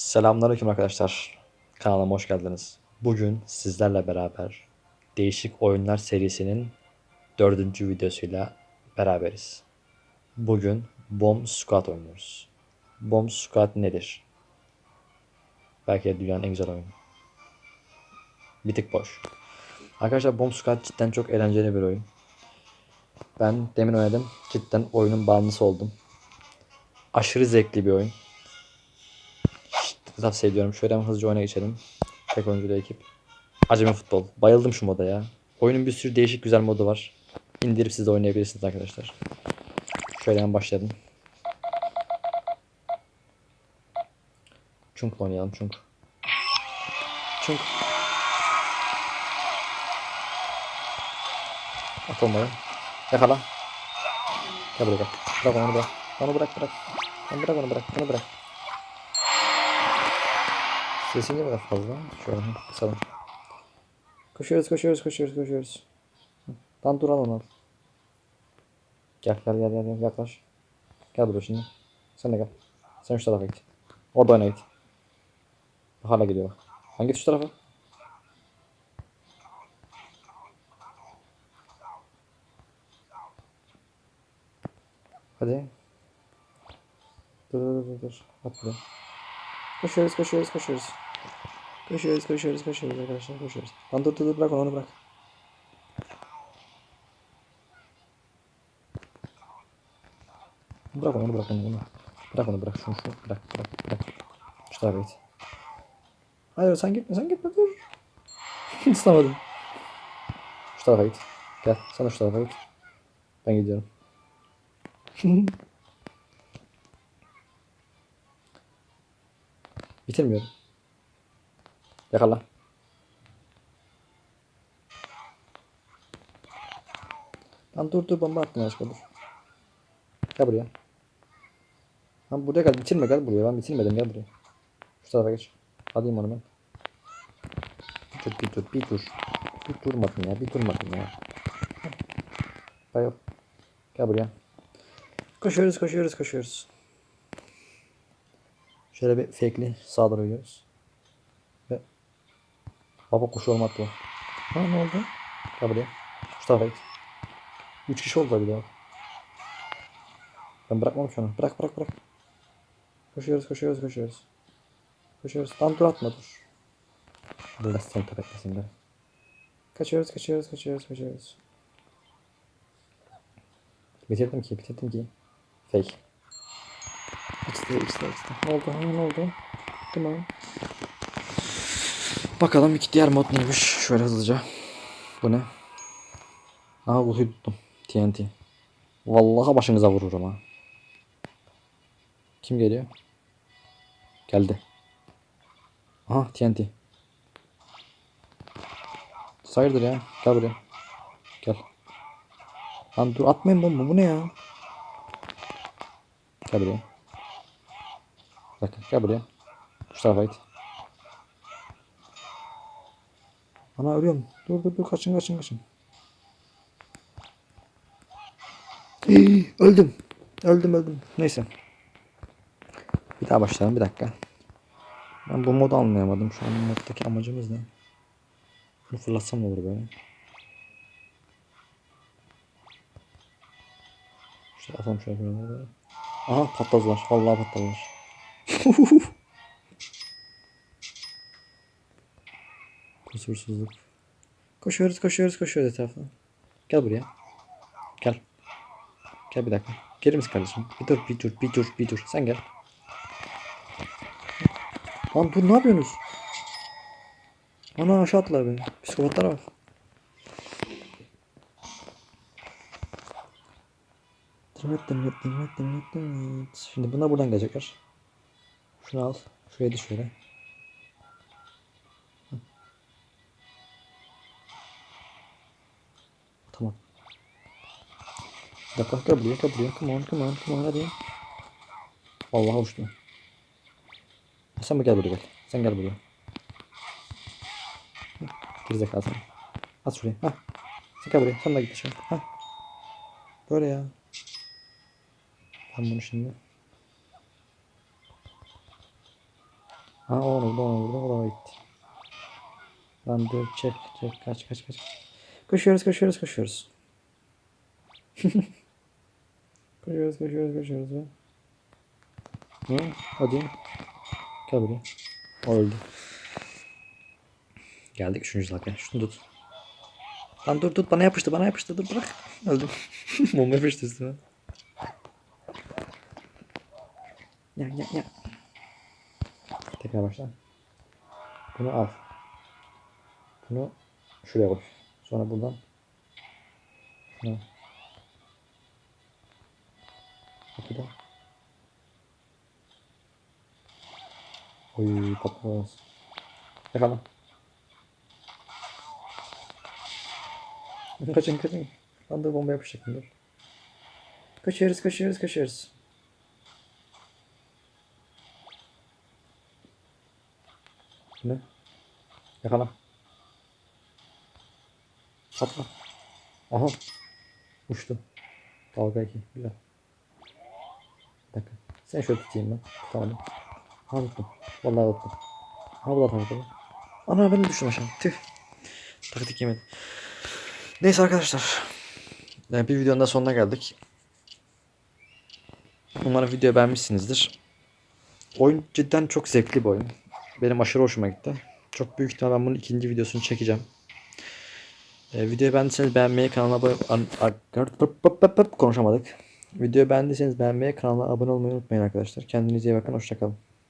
Selamünaleyküm arkadaşlar. Kanalıma hoş geldiniz. Bugün sizlerle beraber Değişik Oyunlar serisinin dördüncü videosuyla beraberiz. Bugün Bomb Squad oynuyoruz. Bomb Squad nedir? Belki de dünyanın en güzel oyunu. Bir tık boş. Arkadaşlar Bomb Squad cidden çok eğlenceli bir oyun. Ben demin oynadım. Cidden oyunun bağımlısı oldum. Aşırı zevkli bir oyun tavsiye ediyorum. Şöyle hemen hızlıca oyuna geçelim. Tek oyunculu ekip. Acemi futbol. Bayıldım şu moda ya. Oyunun bir sürü değişik güzel modu var. İndirip siz de oynayabilirsiniz arkadaşlar. Şöyle hemen başlayalım. Çunk oynayalım çunk. Çunk. At olmayı. Yakala. Gel buraya. Bırak onu bırak. Onu bırak bırak. Onu bırak onu bırak. Onu bırak. Sesin ne kadar fazla? Şöyle kısalım. Koşuyoruz koşuyoruz koşuyoruz koşuyoruz. Tam duralım al. Gel gel gel gel yaklaş. Gel buraya şimdi. Sen de gel. Sen şu tarafa git. Orada oyna git. Hala gidiyor git şu tarafa. Hadi. Dur dur dur dur. At buraya. Koşuyoruz koşuyoruz koşuyoruz. Koşuyoruz koşuyoruz koşuyoruz arkadaşlar koşuyoruz. Lan dur dur dur bırak onu, onu bırak. Bırak onu onu bırak onu. onu. Bırak onu bırak şunu şunu bırak bırak bırak. Şu tarafa git. Hayır sen gitme sen gitme dur. Tutamadım. Şu tarafa git. Gel sen de şu tarafa git. Ben gidiyorum. Bitirmiyorum. Yakala. Lan dur dur bomba attım aşkım dur. Gel buraya. Lan buraya gel bitirme gel buraya ben bitirmedim gel buraya. Şu tarafa geç. Alayım onu ben. Bir dur bir dur bir dur. Bir durmadın ya bir durmadın ya. Bayıl. Gel buraya. Koşuyoruz koşuyoruz koşuyoruz. Şöyle bir fake'li sağa doğru gidiyoruz. Baba kuş olmak bu. Ha ne oldu? Gel buraya. Şu tarafa git. Üç kişi oldu bir daha. Ben bırakmam şunu. Bırak bırak bırak. Koşuyoruz koşuyoruz koşuyoruz. Koşuyoruz. Tam dur atma dur. Allah seni tepetmesin be. Kaçıyoruz kaçıyoruz kaçıyoruz kaçıyoruz. Bitirdim ki bitirdim ki. Fake. X'de X'de X'de. Oldu? Ne oldu? Tamam. Bakalım iki diğer mod neymiş? Şöyle hızlıca. Bu ne? Aha bu tuttum. TNT. Vallahi başınıza vururum ha. Kim geliyor? Geldi. Aha TNT. Sayırdır ya. Gel buraya. Gel. Lan dur atmayın bomba bu ne ya? Gel buraya. Bak gel buraya. Şu tarafa git. Ana ölüyorum. Dur dur dur kaçın kaçın kaçın. Hii, öldüm. Öldüm öldüm. Neyse. Bir daha başlayalım bir dakika. Ben bu modu anlayamadım. Şu an moddaki amacımız ne? Şunu fırlatsam olur böyle? İşte atalım şöyle böyle. Aha patladılar. Vallahi patladılar. Kusursuzluk. Koşuyoruz koşuyoruz koşuyoruz etrafta. Gel buraya. Gel. Gel bir dakika. Gelir misin kardeşim? Bir dur bir dur bir dur bir dur. Sen gel. Lan dur ne yapıyorsunuz? Ana aşağı attılar beni. Psikopatlara bak. Şimdi bunlar buradan gelecekler. Şunu al. Şuraya düş şöyle. Tamam. Bir dakika gel buraya. Come on come on come on hadi. Vallahi uçtu. Sen gel buraya gel. Sen gel buraya. Gerizekalı sen. At şuraya. Hah. Sen gel buraya. Sen de git aşağı. Hah. Böyle ya. Ben bunu şimdi Ha onu vurdu onu vurdu o da gitti. Lan dur çek çek kaç kaç kaç. Koşuyoruz koşuyoruz koşuyoruz. koşuyoruz koşuyoruz koşuyoruz be. Hı? Hadi. Gel buraya. Öldü. Geldik üçüncü dakika. Şunu tut. Lan dur tut bana yapıştı bana yapıştı dur bırak. Öldüm. Mum yapıştı üstüme. Ya ya ya. Tekrar başla. Bunu al. Bunu şuraya koy. Sonra buradan şuna. Kapıda. Oy patlamaz. Yakala. Kaçın kaçın. Lan dur bomba yapışacak dur. Kaçıyoruz kaçıyoruz kaçıyoruz. Ne? Yakala. Patla. Aha. Uçtu. Dalga 2. Güzel. Bir dakika. Sen şöyle tutayım ben. Tutamadım. Ha tuttum. Vallahi tuttum. Ha bu da takıldı. Ana ben düştüm aşağı. Tüh. Taktik yemedim. Neyse arkadaşlar. Yani bir videonun da sonuna geldik. Umarım videoyu beğenmişsinizdir. Oyun cidden çok zevkli bir oyun. Benim aşırı hoşuma gitti. Çok büyük ihtimal ben bunun ikinci videosunu çekeceğim. Ee, videoyu beğendiyseniz beğenmeyi, kanala abone konuşamadık. Videoyu beğendiyseniz beğenmeyi, kanala abone olmayı unutmayın arkadaşlar. Kendinize iyi bakın. Hoşçakalın.